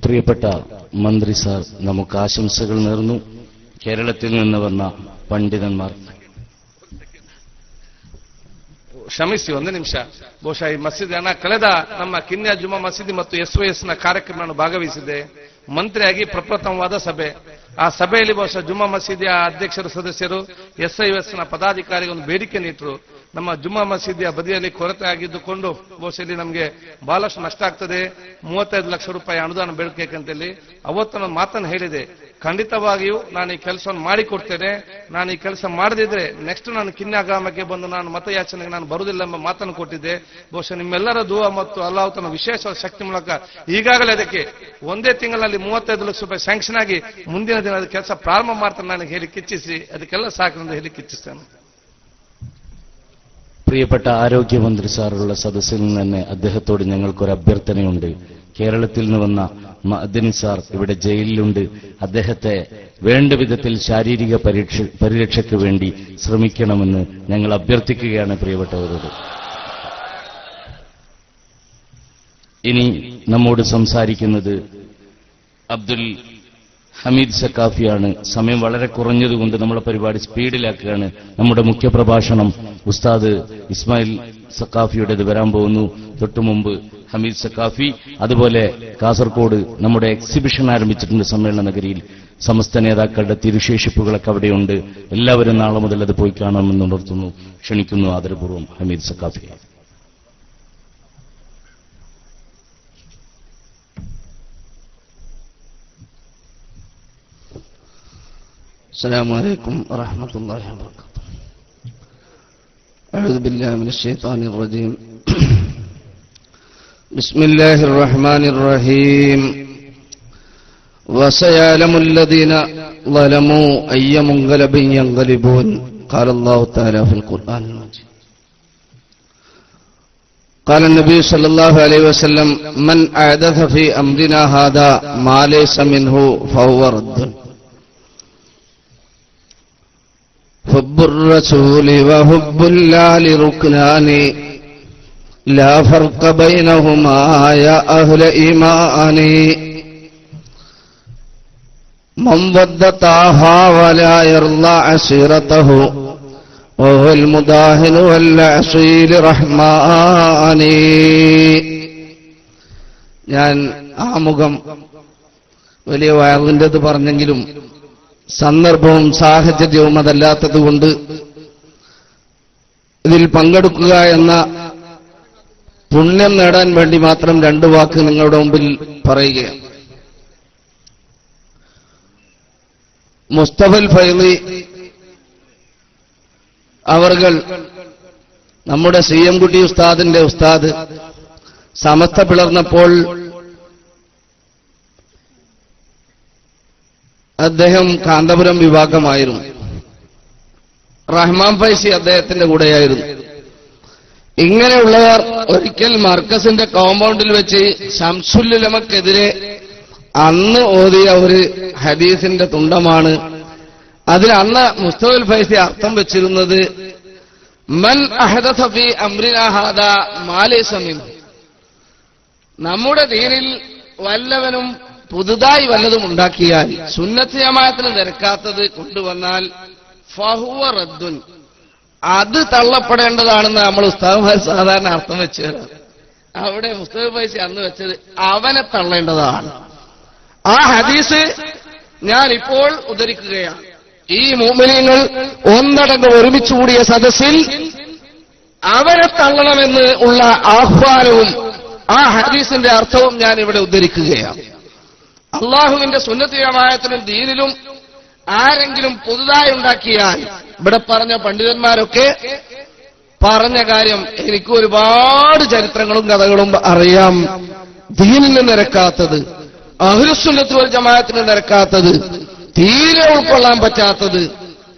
പ്രിയപ്പെട്ട മന്ത്രി സാർ നമുക്ക് ಆಶಂಸೆಗಳು നേർന്നു കേരളത്തിൽ നിന്ന് വന്ന പണ്ഡിതന്മാർ ಕ್ಷಮಿಸಿ ಒಂದು ನಿಮಿಷ ಬಹುಶಃ ಈ ಮಸೀದಿ ಹಣ ಕಳೆದ ನಮ್ಮ ಕಿನ್ಯಾ ಜುಮಾ ಮಸೀದಿ ಮತ್ತು ಎಸ್ ಎಸ್ ನ ಕಾರ್ಯಕ್ರಮ ನಾನು ಭಾಗವಹಿಸಿದ್ದೆ ಮಂತ್ರಿಯಾಗಿ ಪ್ರಪ್ರಥಮವಾದ ಸಭೆ ಆ ಸಭೆಯಲ್ಲಿ ಬಹುಶಃ ಜುಮಾ ಮಸೀದಿಯ ಅಧ್ಯಕ್ಷರು ಸದಸ್ಯರು ಎಸ್ ಐ ಎಸ್ ನ ಪದಾಧಿಕಾರಿಗೆ ಒಂದು ಬೇಡಿಕೆ ನೀಟರು ನಮ್ಮ ಜುಮ್ಮಾ ಮಸೀದಿಯ ಬದಿಯಲ್ಲಿ ಕೊರತೆ ಆಗಿದ್ದುಕೊಂಡು ಬಹುಶಃ ನಮಗೆ ಬಹಳಷ್ಟು ನಷ್ಟ ಆಗ್ತದೆ. ಮೂವತ್ತೈದು ಲಕ್ಷ ರೂಪಾಯಿ ಅನುದಾನ ಬೇಡಿಕೆಂತೇಳಿ ಅವತ್ತು ನನ್ನ ಮಾತನ್ನು ಹೇಳಿದೆ. ಖಂಡಿತವಾಗಿಯೂ ನಾನು ಈ ಕೆಲಸವನ್ನು ಮಾಡಿಕೊಡ್ತೇನೆ. ನಾನು ಈ ಕೆಲಸ ಮಾಡದಿದ್ರೆ ನೆಕ್ಸ್ಟ್ ನಾನು ಕಿನ್ನ ಗ್ರಾಮಕ್ಕೆ ಬಂದು ನಾನು ಮತಯಾಚನೆಗೆ ನಾನು ಬರುವುದಿಲ್ಲ ಎಂಬ ಮಾತನ್ನು ಕೊಟ್ಟಿದ್ದೆ. ಬಹುಶಃ ನಿಮ್ಮೆಲ್ಲರ ದೂವ ಮತ್ತು ಅಲ್ಲಾಹುತನ ವಿಶೇಷ ಶಕ್ತಿ ಮೂಲಕ ಈಗಾಗಲೇ ಅದಕ್ಕೆ ಒಂದೇ ತಿಂಗಳಲ್ಲಿ ಮೂವತ್ತೈದು ಲಕ್ಷ ರೂಪಾಯಿ ಸ್ಯಾಂಕ್ಷನ್ ಆಗಿ ಮುಂದಿನ ದಿನ ಕೆಲಸ ಪ್ರಾರಂಭ ಮಾಡ್ತಾನೆ ನನಗೆ ಹೇಳಿ ಕಿಚ್ಚಿಸಿ. ಅದಕ್ಕೆಲ್ಲ ಸಾಕಿನಿಂದ ಹೇಳಿ ಕಿಚ್ಚಿಸ್ತೇನೆ. പ്രിയപ്പെട്ട ആരോഗ്യമന്ത്രി സാറുള്ള സദസ്സിൽ നിന്ന് തന്നെ അദ്ദേഹത്തോട് ഞങ്ങൾക്കൊരു അഭ്യർത്ഥനയുണ്ട്. കേരളത്തിൽ നിന്ന് വന്ന മഅദ്നി സാർ ഇവിടെ ജയിലിലുണ്ട്. അദ്ദേഹത്തെ വേണ്ട വിധത്തിൽ ശാരീരിക പരീക്ഷ പരിരക്ഷയ്ക്ക് വേണ്ടി ശ്രമിക്കണമെന്ന് ഞങ്ങൾ അഭ്യർത്ഥിക്കുകയാണ് പ്രിയപ്പെട്ടവരോട്. ഇനി നമ്മോട് സംസാരിക്കുന്നത് അബ്ദുൽ ഹമീദ് സക്കാഫിയാണ് സമയം വളരെ കുറഞ്ഞതുകൊണ്ട് നമ്മുടെ പരിപാടി സ്പീഡിലാക്കുകയാണ്. നമ്മുടെ മുഖ്യപ്രഭാഷണം ഉസ്താദ് ഇസ്മായിൽ സക്കാഫിയുടേത് വരാൻ പോകുന്നു. തൊട്ടു മുമ്പ് ഹമീദ് സക്കാഫി അതുപോലെ കാസർഗോഡ് നമ്മുടെ എക്സിബിഷൻ ആരംഭിച്ചിട്ടുണ്ട് സമ്മേളന നഗരിയിൽ. സമസ്ത നേതാക്കളുടെ തിരുശേഷിപ്പുകളൊക്കെ അവിടെയുണ്ട്. എല്ലാവരും നാളെ മുതൽ അത് പോയി കാണാമെന്ന് ഉണർത്തുന്നു. ക്ഷണിക്കുന്നു ആദരപൂർവം ഹമീദ് സക്കാഫിയെ السلام عليكم ورحمة الله وبركاته. أعوذ بالله من الشيطان الرجيم. بسم الله الرحمن الرحيم. وسيعلم الذين ظلموا أي منقلب ينقلبون. قال الله تعالى في القرآن المجيد. قال النبي صلى الله عليه وسلم من أحدث في أمرنا هذا ما ليس منه فهو رد. حب الرسول وحب الله ركنان لا فرق بينهما يا أهل إيمان من ضد طه ولا يرضى عشيرته وهو المداهن والعصي لرحمن ഞാൻ ആമുഖം വലിയ വയറിൻ്റെത് പറഞ്ഞെങ്കിലും സന്ദർഭവും സാഹചര്യവും അതല്ലാത്തതുകൊണ്ട് ഇതിൽ പങ്കെടുക്കുക എന്ന പുണ്യം നേടാൻ വേണ്ടി മാത്രം രണ്ടു വാക്ക് നിങ്ങളുടെ മുമ്പിൽ പറയുകയാണ്. മുസ്തഫൽ ഫൈലി അവർകൾ നമ്മുടെ സി എം കുട്ടി ഉസ്താദിന്റെ ഉസ്താദ് സമസ്ത പിളർന്നപ്പോൾ അദ്ദേഹം കാന്തപുരം വിഭാഗമായിരുന്നു. റഹ്മാൻ ഫൈസി അദ്ദേഹത്തിന്റെ കൂടെയായിരുന്നു. ഇങ്ങനെയുള്ളവർ ഒരിക്കൽ മർക്കസിന്റെ കോമ്പൗണ്ടിൽ വെച്ച് ശംസുല്ലുലമക്കെതിരെ അന്ന് ഓതിയ ഒരു ഹദീസിന്റെ തുണ്ടമാണ്. അതിൽ അന്ന് മുസ്തഫുൽ ഫൈസി അർത്ഥം വെച്ചിരുന്നത് മൻ അഹദ ഫീ അംറിനാ ഹാദാ മാ ലൈസ നമ്മുടെ ദീനിൽ വല്ലവനും പുതുതായി വല്ലതും ഉണ്ടാക്കിയാൽ സുന്നത്ത് ജമാഅത്തിന് നിരക്കാത്തത് കൊണ്ടുവന്നാൽ ഫഹുവ റദ്ദുൻ. അത് തള്ളപ്പെടേണ്ടതാണെന്ന് നമ്മൾ ഉസ്താദ്മാർ സാധാരണ അർത്ഥം വെച്ച് അവിടെ മുസ്തഫ പൈസ അന്ന് വെച്ചത് അവനെ തള്ളേണ്ടതാണ്. ആ ഹദീസ് ഞാൻ ഇപ്പോൾ ഉദ്ധരിക്കുകയാണ്. ഈ മൂമിനിയങ്ങൾ ഒന്നടങ്കം ഒരുമിച്ച് കൂടിയ സദസ്സിൽ അവരെ തള്ളണമെന്ന് ഉള്ള ആഹ്വാനവും ആ ഹദീസിന്റെ അർത്ഥവും ഞാൻ ഇവിടെ ഉദ്ധരിക്കുകയാണ്. അള്ളാഹുവിന്റെ സുന്നത്തിയമായത്തിനും ദീനിലും ആരെങ്കിലും പുതുതായി ഉണ്ടാക്കിയാൽ ഇവിടെ പറഞ്ഞ പണ്ഡിതന്മാരൊക്കെ പറഞ്ഞ കാര്യം എനിക്ക് ഒരുപാട് ചരിത്രങ്ങളും കഥകളും അറിയാം. ദീനിന് നിരക്കാത്തത് അഹുസുന്നത്ത് ഒരു ജമാഅത്തിന് നിരക്കാത്തത് തീരെ ഉൾക്കൊള്ളാൻ പറ്റാത്തത്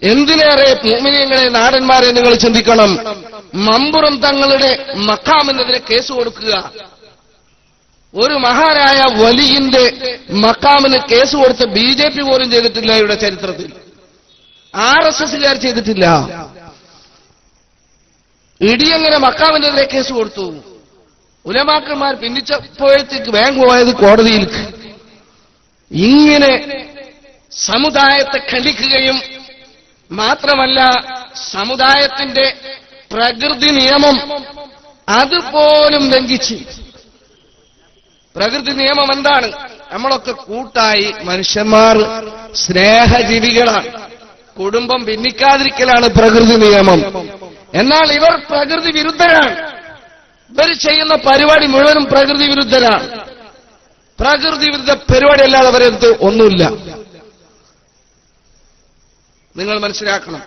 എന്തിനേറെ ഭൂമിനിയങ്ങളെ നാടന്മാരെ നിങ്ങൾ ചിന്തിക്കണം. മമ്പുറം തങ്ങളുടെ മക്കാമെന്നതിനെ കേസ് കൊടുക്കുക. ഒരു മഹാനായ വലിയിന്റെ മക്കാമിന് കേസ് കൊടുത്ത് ബി ജെ പി പോലും ചെയ്തിട്ടില്ല ഇവിടെ ചരിത്രത്തിൽ. ആർ എസ് എസുകാർ ചെയ്തിട്ടില്ല. ഇടിയങ്ങനെ മക്കാമിനെതിരെ കേസ് കൊടുത്തു. ഉലമാക്കന്മാർ പിന്നിച്ചപ്പോഴത്തേക്ക് ബാങ്ക് പോയത് കോടതിയിൽ ഇങ്ങനെ സമുദായത്തെ ഖണ്ഡിക്കുകയും മാത്രമല്ല സമുദായത്തിന്റെ പ്രകൃതി നിയമം അതുപോലും ലംഘിച്ച് പ്രകൃതി നിയമം എന്താണ്? നമ്മളൊക്കെ കൂട്ടായി മനുഷ്യന്മാർ സ്നേഹജീവികളാണ്. കുടുംബം ഭിന്നിക്കാതിരിക്കലാണ് പ്രകൃതി നിയമം. എന്നാൽ ഇവർ പ്രകൃതി വിരുദ്ധരാണ്. ഇവർ ചെയ്യുന്ന പരിപാടി മുഴുവനും പ്രകൃതി വിരുദ്ധരാണ്. പ്രകൃതി വിരുദ്ധ പരിപാടി അല്ലാതെ അവരടുത്ത് ഒന്നുമില്ല. നിങ്ങൾ മനസ്സിലാക്കണം.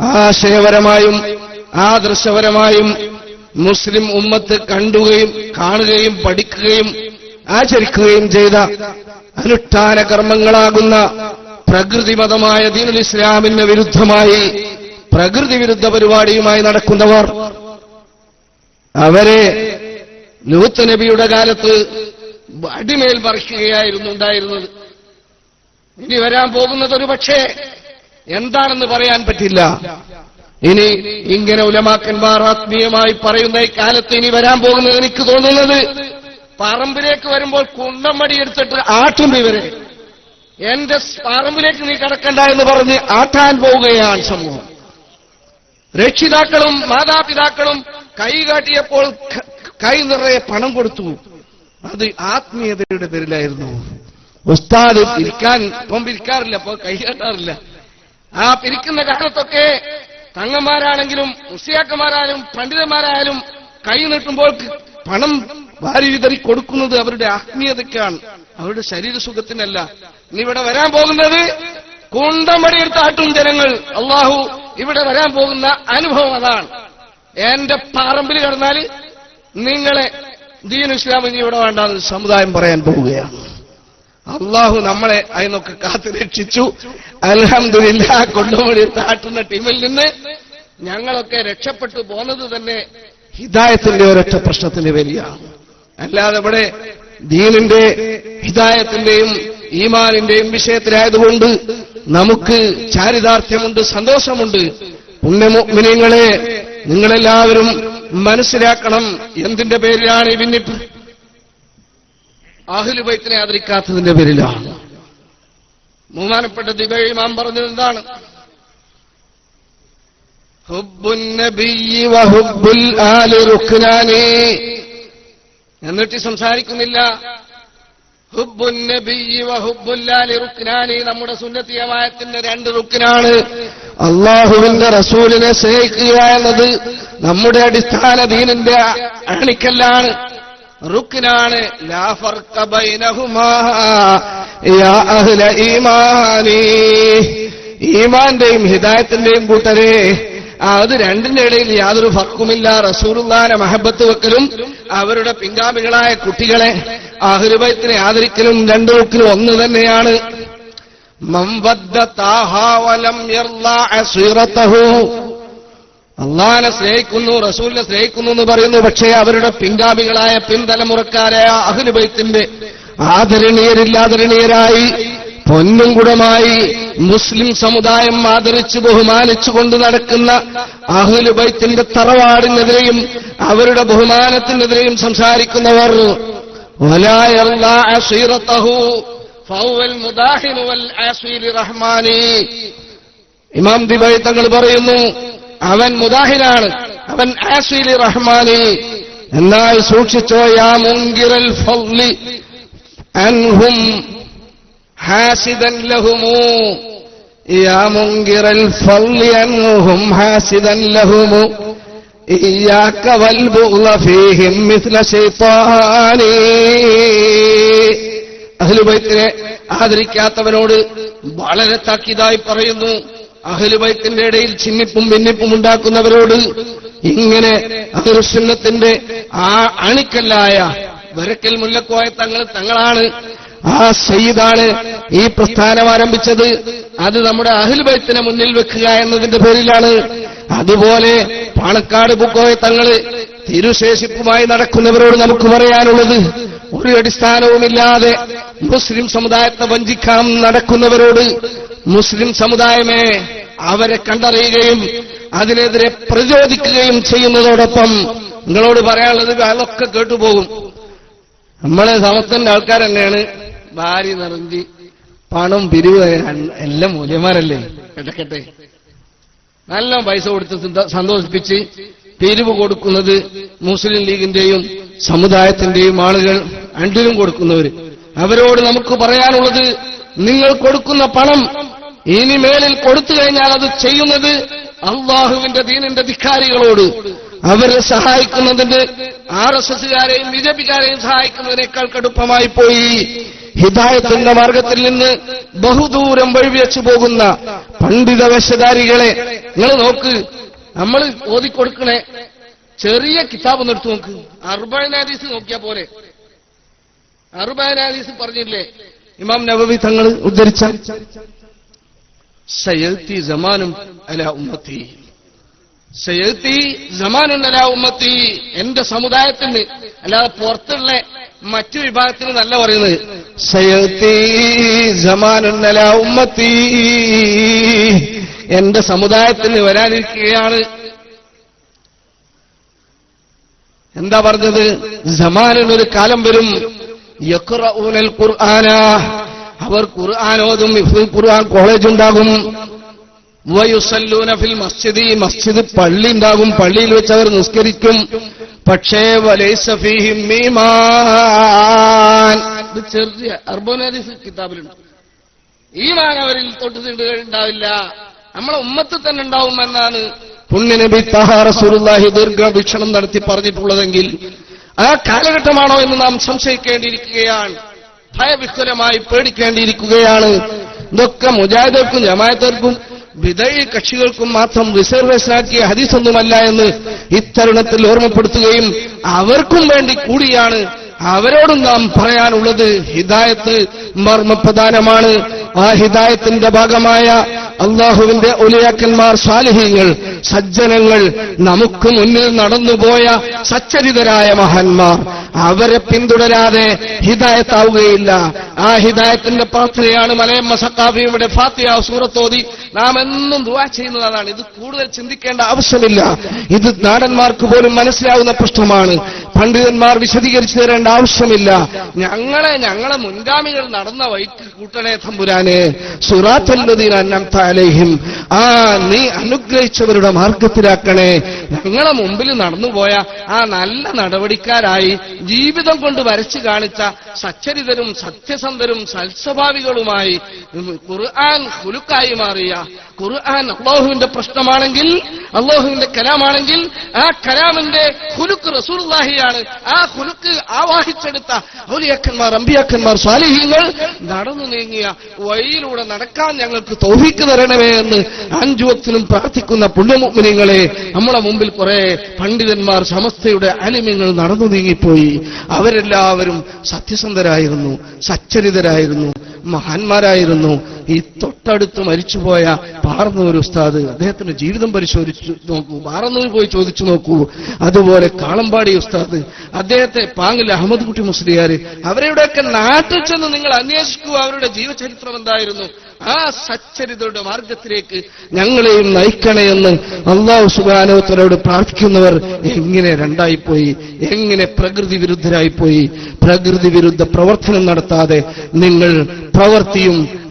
ആശയപരമായും ആദർശപരമായും മുസ്ലിം ഉമ്മത്ത് കണ്ടുകയും കാണുകയും പഠിക്കുകയും ആചരിക്കുകയും ചെയ്ത അനുഷ്ഠാന കർമ്മങ്ങളാകുന്ന പ്രകൃതിമതമായ ദീനുൽ ഇസ്ലാമിന് വിരുദ്ധമായി പ്രകൃതി വിരുദ്ധ പരിപാടിയുമായി നടക്കുന്നവർ അവരെ ലൂത്ത് നബിയുടെ കാലത്ത് അടിമേൽ പറിക്കുകയായിരുന്നു ഉണ്ടായിരുന്നത്. ഇനി വരാൻ പോകുന്നത് ഒരു പക്ഷേ എന്താണെന്ന് പറയാൻ പറ്റില്ല. ഇനി ഇങ്ങനെ ഉലമാക്കന്മാർ ആത്മീയമായി പറയുന്ന ഈ കാലത്ത് ഇനി വരാൻ പോകുന്നത് എനിക്ക് തോന്നുന്നത് പറമ്പിലേക്ക് വരുമ്പോൾ കുണ്ടമടി എടുത്തിട്ട് ആട്ടും ഇവരെ എന്റെ പറമ്പിലേക്ക് നീ കടക്കണ്ട എന്ന് പറഞ്ഞ് ആട്ടാൻ പോവുകയാണ് സമൂഹം. രക്ഷിതാക്കളും മാതാപിതാക്കളും കൈ കാട്ടിയപ്പോൾ കൈ നിറയെ പണം കൊടുത്തു. അത് ആത്മീയതയുടെ പേരിലായിരുന്നു. ഉസ്താദ് പിരിക്കാൻ ഇപ്പം പിരിക്കാറില്ല ഇപ്പൊ കൈ കാട്ടാറില്ല. ആ പിരിക്കുന്ന കാലത്തൊക്കെ തങ്ങന്മാരാണെങ്കിലും മുസ്ലിയാക്കന്മാരായാലും പണ്ഡിതന്മാരായാലും കൈ നീട്ടുമ്പോൾ പണം വാരി വിതറി കൊടുക്കുന്നത് അവരുടെ ആത്മീയതയ്ക്കാണ്. അവരുടെ ശരീരസുഖത്തിനല്ല. ഇനി ഇവിടെ വരാൻ പോകുന്നത് കുണ്ടമടിയെടുത്ത് ആട്ടും ജനങ്ങൾ. അള്ളാഹു ഇവിടെ വരാൻ പോകുന്ന അനുഭവം അതാണ്. എന്റെ പറമ്പിൽ കിടന്നാൽ നിങ്ങളെ ദീൻ ഇസ്ലാം ഇനി ഇവിടെ വേണ്ട സമുദായം പറയാൻ പോവുകയാണ്. അള്ളാഹു നമ്മളെ അതിനൊക്കെ കാത്തു രക്ഷിച്ചു. അലഹമില്ല കൊണ്ടുപോയി താട്ടുന്ന ടീമിൽ നിന്ന് ഞങ്ങളൊക്കെ രക്ഷപ്പെട്ടു പോന്നത് തന്നെ ഹിദായത്തിന്റെ ഒരൊറ്റ പ്രശ്നത്തിന് വലിയ അല്ലാതെ ഇവിടെ ദീനിന്റെ ഹിദായത്തിന്റെയും ഈമാനിന്റെയും വിഷയത്തിലായതുകൊണ്ട് നമുക്ക് ചാരിതാർത്ഥ്യമുണ്ട് സന്തോഷമുണ്ട്. പുണ്യമുഗ്മിനിങ്ങളെ നിങ്ങളെല്ലാവരും മനസ്സിലാക്കണം എന്തിന്റെ പേരിലാണ് ഈ അഹ്ലുബൈത്തിനെ ആദരിക്കാത്തതിന്റെ പേരിലാണ്. ബഹുമാനപ്പെട്ട ദിബൈ ഇമാം പറഞ്ഞത് എന്താണ്? എന്നിട്ട് സംസാരിക്കുന്നില്ല. നമ്മുടെ സുന്നത്തിയമായത്തിന്റെ രണ്ട് റുക്കിനാണ് അള്ളാഹുവിന്റെ റസൂലിനെ സ്നേഹിക്കുക എന്നത് നമ്മുടെ അടിസ്ഥാന ദീനിന്റെ അണിക്കല്ലാണ് റുക്കിനാണ് ഈമാന്റെയും ഹിദായത്തിന്റെയും കൂട്ടരെ അത് രണ്ടിന്റെ ഇടയിൽ യാതൊരു ഫർക്കുമില്ല റസൂലുള്ളാനെ മഹബത്ത് വെക്കലും അവരുടെ പിൻഗാമികളായ കുട്ടികളെ അഹ്ലുബൈത്തിനെ ആദരിക്കലും രണ്ടു റുക്കിലും ഒന്ന് തന്നെയാണ്. മംവദ്ദ താഹാവലം അള്ളാനെ സ്നേഹിക്കുന്നു റസൂലിനെ സ്നേഹിക്കുന്നു എന്ന് പറയുന്നു. പക്ഷേ അവരുടെ പിൻഗാമികളായ പിൻതലമുറക്കാരായ അഹ്ലുബൈത്തിന്റെ ആദരണീയരില്ലാദരണീയരായി പൊന്നും കുടമായി മുസ്ലിം സമുദായം ആദരിച്ചു ബഹുമാനിച്ചുകൊണ്ട് നടക്കുന്ന അഹ്ലുബൈത്തിന്റെ തറവാടിനെതിരെയും അവരുടെ ബഹുമാനത്തിനെതിരെയും സംസാരിക്കുന്നവർ ഇമാം ദിബൈ തങ്ങൾ പറയുന്നു അവൻ മുദാഹിനാണ് അവൻ ആസിലി റഹ്മാനി എന്നാൽ സൂക്ഷിച്ചോ യാ മുങ്കിറൽ ഫളി അൻഹും ഹാസിദൻ ലഹുമു യാ മുങ്കിറൽ ഫളി അൻഹും ഹാസിദൻ ലഹുമു إياك والبغض فيهم مثل شيطاني അഹ്ലുബൈത്തിനെ ആദരിക്കാത്തവനോട് വളരെ താക്കീതായി പറയുന്നു അഹ്ലുബൈത്തിന്റെ ഇടയിൽ ചിന്നിപ്പും ഭിന്നിപ്പും ഉണ്ടാക്കുന്നവരോട് ഇങ്ങനെ അഹ്ലുസുന്നത്തിന്റെ ആ അണിക്കല്ലായ വരക്കൽ മുല്ലക്കോയ തങ്ങൾ തങ്ങളാണ്. ആ സയ്യിദാണ് ഈ പ്രസ്ഥാനം ആരംഭിച്ചത്. അത് നമ്മുടെ അഹിൽബൈത്തിനെ മുന്നിൽ വെക്കുക എന്നതിന്റെ പേരിലാണ്. അതുപോലെ പാണക്കാട് പൂക്കോയ തങ്ങൾ തിരുശേഷിപ്പുമായി നടക്കുന്നവരോട് നമുക്ക് പറയാനുള്ളത് ഒരു അടിസ്ഥാനവുമില്ലാതെ മുസ്ലിം സമുദായത്തെ വഞ്ചിക്കാൻ നടക്കുന്നവരോട് മുസ്ലിം സമുദായമേ അവരെ കണ്ടറിയുകയും അതിനെതിരെ പ്രതിരോധിക്കുകയും ചെയ്യുന്നതോടൊപ്പം നിങ്ങളോട് പറയാനുള്ളത് അതൊക്കെ കേട്ടുപോകും. നമ്മളെ സമത്വന്റെ ആൾക്കാർ തന്നെയാണ്. ഭാര്യ നിറഞ്ഞി പണം പിരിവ് എല്ലാം മൂല്യന്മാരല്ലേ? കിടക്കട്ടെ നല്ല പൈസ കൊടുത്ത് സന്തോഷിപ്പിച്ച് പിരിവ് കൊടുക്കുന്നത് മുസ്ലിം ലീഗിന്റെയും സമുദായത്തിന്റെയും ആളുകൾ രണ്ടിലും കൊടുക്കുന്നവര്. അവരോട് നമുക്ക് പറയാനുള്ളത് നിങ്ങൾ കൊടുക്കുന്ന പണം ഇനി മേലിൽ കൊടുത്തു കഴിഞ്ഞാൽ അത് ചെയ്യുന്നത് അള്ളാഹുവിന്റെ ദീനിന്റെ ധിക്കാരികളോട്. അവരെ സഹായിക്കുന്നതിന് ആർ എസ് എസുകാരെയും ബി ജെ സഹായിക്കുന്നതിനേക്കാൾ കടുപ്പമായി പോയി. ഹിദായത്തിന്റെ മാർഗത്തിൽ നിന്ന് ബഹുദൂരം വഴിവെച്ചു പോകുന്ന പണ്ഡിത വേഷധാരികളെ നിങ്ങൾ നോക്ക്. നമ്മൾ ഓതിക്കൊടുക്കണേ ചെറിയ കിതാബ് ഒന്ന് എടുത്തു നോക്ക്. അർബനാദീസ് നോക്കിയാ പോലെ അർബനാദീസ് പറഞ്ഞില്ലേ? ഇമാം നബവി തങ്ങൾ ഉദ്ധരിച്ച സയത്തി ജമാനും അല ഉമ്മത്തി. സയത്തി ജമാനും അല ഉമ്മത്തി. എന്റെ സമുദായത്തിന് അല്ലാതെ പുറത്തുള്ള മറ്റു വിഭാഗത്തിന് നല്ല പറയുന്നത് സയത്തി അല ഉമ്മത്തി. എന്റെ സമുദായത്തിന് വരാനിരിക്കുകയാണ്. എന്താ പറഞ്ഞത്? ജമാനിൽ ഒരു കാലം വരും. യഖ്റഊനൽ ഖുർആന. അവർ ഖുർആാനോതും ഖുർആൻ കോളേജ് ഉണ്ടാകും. ഫിൽ ഫിൽ ഈ മസ്ജിദ് പള്ളി ഉണ്ടാകും. പള്ളിയിൽ വെച്ച് അവർ നിസ്കരിക്കും. പക്ഷേ ഇത് ചെറിയ അർബോനാദിസ് കിതാബിലുണ്ട്. ഈമാൻ അവരിൽ തൊട്ട് ഉണ്ടാവില്ല. നമ്മളെ ഉമ്മത്തിൽ തന്നെ ഉണ്ടാവുമെന്നാണ് പുണ്യനബി ദീർഘ ദീർഘവീക്ഷണം നടത്തി പറഞ്ഞിട്ടുള്ളതെങ്കിൽ ആ കാലഘട്ടമാണോ എന്ന് നാം സംശയിക്കേണ്ടിയിരിക്കുകയാണ്. ഭയവിഹ്വലമായി പേടിക്കേണ്ടിയിരിക്കുകയാണ്. ഇതൊക്കെ മുജാഹിദർക്കും ജമായത്തർക്കും വിദഴി കക്ഷികൾക്കും മാത്രം റിസർവേഷനാക്കിയ ഹദീസൊന്നുമല്ല എന്ന് ഇത്തരുണത്തിൽ ഓർമ്മപ്പെടുത്തുകയും അവർക്കും വേണ്ടി കൂടിയാണ് അവരോടും നാം പറയാനുള്ളത്. ഹിദായത്ത് മർമ്മപ്രധാനമാണ്. ആ ഹിദായത്തിന്റെ ഭാഗമായ അള്ളാഹുവിന്റെ ഒലിയാക്കന്മാർ സ്വാലിഹീങ്ങൾ സജ്ജനങ്ങൾ നമുക്ക് മുന്നിൽ നടന്നുപോയ സച്ചരിതരായ മഹാന്മാർ. അവരെ പിന്തുടരാതെ ഹിതായത്താവുകയില്ല ആ ഹിതായത്തിന്റെ പ്രാർത്ഥനയാണ് മലയമ്മ സക്കാബിയുടെ ഫാത്തിയ സൂറത്തോതി. നാം എന്നും ദുവാ ചെയ്യുന്നതാണ്. ഇത് കൂടുതൽ ചിന്തിക്കേണ്ട ആവശ്യമില്ല. ഇത് നാടന്മാർക്ക് പോലും മനസ്സിലാവുന്ന പ്രശ്നമാണ്. പണ്ഡിതന്മാർ വിശദീകരിച്ചു തരേണ്ട ആവശ്യമില്ല. ഞങ്ങളെ ഞങ്ങളെ മുൻഗാമികൾ നടന്ന വൈക്ക് കൂട്ടണേ തമ്പുരാനെ. സുറാത്തല്ലതീൻ അന്നംതാലേഹിം ആ നീ അനുഗ്രഹിച്ചവരുടെ മാർഗത്തിലാക്കണേ ഞങ്ങളെ മുമ്പിൽ നടന്നുപോയ ആ നല്ല നടപടിക്കാരായി ജീവിതം കൊണ്ട് വരച്ചു കാണിച്ച സച്ചരിതരും സത്യസന്ധരും സൽസ്വഭാവികളുമായി ഖുർആൻ ഹുലുക്കായി മാറിയ. ഖുർആൻ അള്ളാഹുവിന്റെ പ്രശ്നമാണെങ്കിൽ അള്ളാഹുവിന്റെ കലാമാണെങ്കിൽ ആ കലാമിന്റെ ഹുലുക്ക് റസൂർലാഹിയാണ് ആ ഹുലുക്ക് ആവാഹിച്ചെടുത്ത ഔലിയാക്കന്മാർ അമ്പിയാക്കന്മാർ സ്വാലിഹീങ്ങൾ നടന്നു നീങ്ങിയ വഴിയിലൂടെ നടക്കാൻ ഞങ്ങൾക്ക് തോഹിക്ക് തരണമേ എന്ന് അഞ്ചുവത്തിനും പ്രാർത്ഥിക്കുന്ന പുണ്യമുഗ്നിങ്ങളെ നമ്മളെ മുമ്പിൽ കുറെ പണ്ഡിതന്മാർ സമസ്തയുടെ അലിമ്യങ്ങൾ നടന്നു നീങ്ങിപ്പോയി. അവരെല്ലാവരും സത്യസന്ധരായിരുന്നു സച്ചരിതരായിരുന്നു മഹാന്മാരായിരുന്നു. ഈ തൊട്ടടുത്ത് മരിച്ചുപോയ പാറന്നൂർ ഉസ്താദ് അദ്ദേഹത്തിന്റെ ജീവിതം പരിശോധിച്ചു. നോക്കൂ പാറന്നൂർ പോയി ചോദിച്ചു നോക്കൂ. അതുപോലെ കാളമ്പാടി ഉസ്താദ് അദ്ദേഹത്തെ പാങ്ങിൽ അഹമ്മദ് കുട്ടി മുസ്ലിയാര് അവരുടെയൊക്കെ നാട്ടിൽ ചെന്ന് നിങ്ങൾ അന്വേഷിക്കൂ അവരുടെ ജീവചരിത്രം എന്തായിരുന്നു. ആ സച്ചരിതരുടെ മാർഗത്തിലേക്ക് ഞങ്ങളെയും നയിക്കണയെന്ന് അള്ളാഹു സുബാനോത്തരോട് പ്രാർത്ഥിക്കുന്നവർ എങ്ങനെ രണ്ടായിപ്പോയി. എങ്ങനെ പ്രകൃതി വിരുദ്ധരായിപ്പോയി. പ്രകൃതി വിരുദ്ധ പ്രവർത്തനം നടത്താതെ നിങ്ങൾ പ്രവൃത്തിയും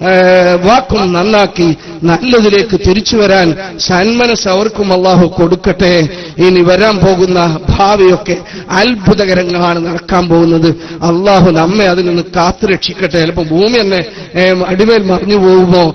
വാക്കും നന്നാക്കി നല്ലതിലേക്ക് തിരിച്ചു വരാൻ സന്മനസ് അവർക്കും അള്ളാഹു കൊടുക്കട്ടെ. ഇനി വരാൻ പോകുന്ന ഭാവിയൊക്കെ അത്ഭുതകരങ്ങളാണ് നടക്കാൻ പോകുന്നത്. അള്ളാഹു നമ്മെ അതിൽ നിന്ന് കാത്തു രക്ഷിക്കട്ടെ. ചിലപ്പോൾ ഭൂമി തന്നെ അടിമേൽ മറിഞ്ഞു പോകുമോ?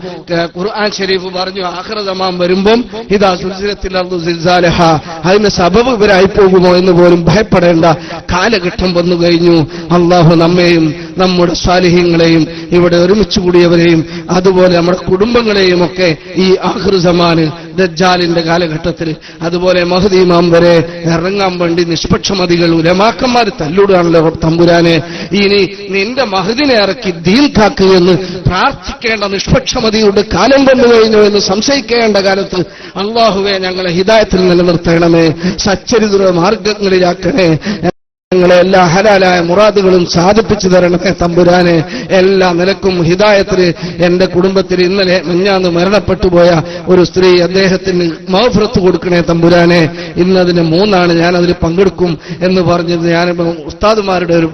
ഖുർആൻ ഷരീഫ് പറഞ്ഞു ആഹ്റതമാം വരുമ്പം ഇതാ സുൽസിലത്തിൽ സിൽസാലഹ അതിന് സബബ് ഇവരായി പോകുമോ എന്ന് പോലും ഭയപ്പെടേണ്ട കാലഘട്ടം വന്നു കഴിഞ്ഞു. അള്ളാഹു നമ്മെയും നമ്മുടെ സാലിഹ്യങ്ങളെയും ഇവിടെ ഒരുമിച്ചു കൂടിയവരെയും അതുപോലെ നമ്മുടെ കുടുംബങ്ങളെയും ഒക്കെ ഈ ആഹൃസമാന് ദജ്ജാലിന്റെ കാലഘട്ടത്തിൽ അതുപോലെ മഹദീമാം വരെ ഇറങ്ങാൻ വേണ്ടി നിഷ്പക്ഷമതികൾ ഉലമാക്കന്മാർ തല്ലൂടാണല്ലോ തമ്പുരാനെ. ഇനി നിന്റെ മഹദിനെ ഇറക്കി ദീൻ കാക്ക് എന്ന് പ്രാർത്ഥിക്കേണ്ട നിഷ്പക്ഷമതിയുടെ കാലം വന്നു കഴിഞ്ഞു എന്ന് സംശയിക്കേണ്ട കാലത്ത് അള്ളാഹുവെ ഞങ്ങളെ ഹിതായത്തിൽ നിലനിർത്തണമേ. സച്ചരിതര മാർഗങ്ങളിലാക്കണേ ഞങ്ങളെ എല്ലാ ഹലാലായ മുറാദുകളും സാധിപ്പിച്ചു തരണമേ തമ്പുരാനെ. എല്ലാ നിലക്കും ഹിതായത്തിന് എന്റെ കുടുംബത്തിൽ ഇന്നലെ മിഞ്ഞാന്ന് മരണപ്പെട്ടു പോയ ഒരു സ്ത്രീ അദ്ദേഹത്തിന് മൗഫ്രത്ത് കൊടുക്കണേ തമ്പുരാനെ. ഇന്നതിന് മൂന്നാണ് ഞാൻ അതിൽ പങ്കെടുക്കും എന്ന് പറഞ്ഞത്. ഞാൻ ഉസ്താദുമാരുടെ ഒരു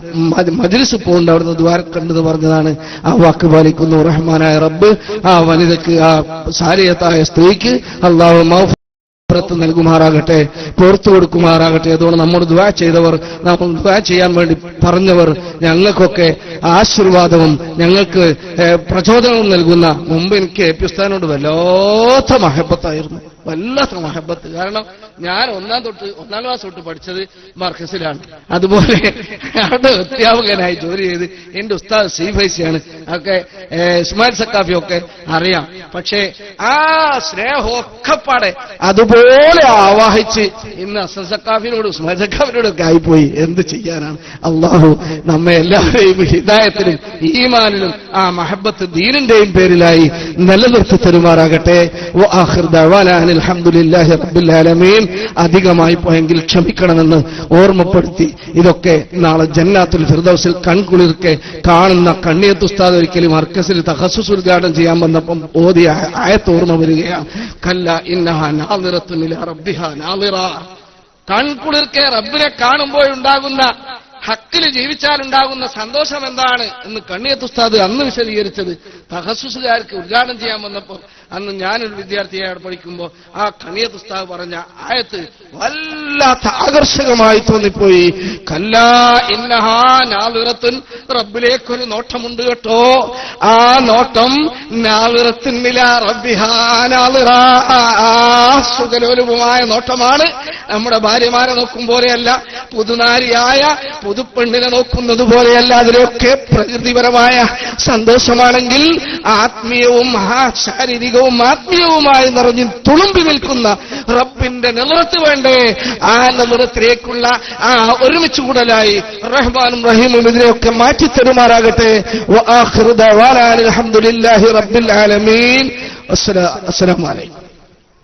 മജിലിസ് പോകുന്നുണ്ട് അവിടുന്ന് കണ്ടത് പറഞ്ഞതാണ്. ആ വാക്ക് പാലിക്കുന്നു റഹ്മാനായ റബ്ബ്. ആ വനിതക്ക് ആ സാരിയത്തായ സ്ത്രീക്ക് അള്ളാഹു മൗഫ് പുറത്ത് നൽകുമാറാകട്ടെ പുറത്തു കൊടുക്കുമാറാകട്ടെ. അതുകൊണ്ട് നമ്മോട് ദ്വാ ചെയ്തവർ നമ്മൾ ദ്വാ ചെയ്യാൻ വേണ്ടി പറഞ്ഞവർ ഞങ്ങൾക്കൊക്കെ ആശീർവാദവും ഞങ്ങൾക്ക് പ്രചോദനവും നൽകുന്ന മുമ്പ് എനിക്ക് എ പി ഉസ്താനോട് വല്ലാത്ത മഹബത്തായിരുന്നു. വല്ലാത്ത മഹബത്ത്. കാരണം ഞാൻ ഒന്നാം തൊട്ട് ഒന്നാം ക്ലാസ് തൊട്ട് പഠിച്ചത് മർക്കസിലാണ്. അതുപോലെ അവിടെ അധ്യാപകനായി ജോലി ചെയ്ത് എന്റെ ഉസ്താദ് സി ഫൈസിയാണ് ഒക്കെ ഇസ്മായിൽ സക്കാഫി ഒക്കെ അറിയാം. പക്ഷേ ആ സ്നേഹമൊക്കെ പാടെ അതുപോലെ ആവാഹിച്ച് ഇന്ന് അസസക്കാഫിനോട് ഒക്കെ ആയിപ്പോയി. എന്ത് ചെയ്യാനാണ്? അള്ളാഹു നമ്മെ എല്ലാവരെയും ഹിതായത്തിനും ഈമാനിലും ആ മഹബത്ത് ദീനിന്റെയും പേരിലായി നിലനിർത്തി തരുമാറാകട്ടെ. ആലമീൻ. അധികമായി പോയെങ്കിൽ ക്ഷമിക്കണമെന്ന് ഓർമ്മപ്പെടുത്തി. ഇതൊക്കെ നാളെ ജന്നാത്തുൽ ഫിർദൗസിൽ കൺകുളിർക്കെ കാണുന്ന കണ്ണിയത്ത് ഉസ്താദ് ഒരിക്കലും അർക്കസിൽ തഹസുസ് ഉദ്ഘാടനം ചെയ്യാൻ വന്നപ്പം ഓതിയ ആയത്ത് ഓർമ്മ വരികയാണ്. കല്ല ഇന്നഹ കൺകുളിർക്കെ റബ്ബിനെ കാണുമ്പോഴുണ്ടാകുന്ന ഹക്കിൽ ജീവിച്ചാൽ ഉണ്ടാകുന്ന സന്തോഷം എന്താണ് എന്ന് കണ്ണിയത്ത് ഉസ്താദ് അന്ന് വിശദീകരിച്ചത്. തഹസുസുകാർക്ക് ഉദ്ഘാടനം ചെയ്യാൻ വന്നപ്പോൾ അന്ന് ഞാനൊരു വിദ്യാർത്ഥിയായി പഠിക്കുമ്പോൾ ആ കണിയ ഉസ്താദ് പറഞ്ഞ ആയത്ത് വല്ലാത്ത ആകർഷകമായി തോന്നിപ്പോയി. കല്ലാ ഇന്നഹാ റബ്ബിലേക്കൊരു നോട്ടമുണ്ട് കേട്ടോ. ആ നോട്ടം നാളിറത്തിനില റബ്ബിഹാ ആ സുഖലോലുപമായ നോട്ടമാണ് നമ്മുടെ ഭാര്യമാരെ നോക്കും പോലെയല്ല പുതുനാരിയായ പുതുപ്പെണ്ണിനെ നോക്കുന്നത് പോലെയല്ല അതിലൊക്കെ പ്രകൃതിപരമായ സന്തോഷമാണെങ്കിൽ ആത്മീയവും ശാരീരികവും ആത്മീയവുമായി നിറഞ്ഞു തുളുമ്പി നിൽക്കുന്ന റബ്ബിന്റെ നിലത്ത് വേണ്ടേ? ആ നിലത്തിലേക്കുള്ള ആ ഒരുമിച്ച് കൂടലായി റഹ്മാനും റഹീമും ഇതിനെയൊക്കെ മാറ്റി തരുമാറാകട്ടെ. അൽഹംദുലില്ലാഹി റബ്ബിൽ ആലമീൻ. അസ്സലാമു അലൈക്കും.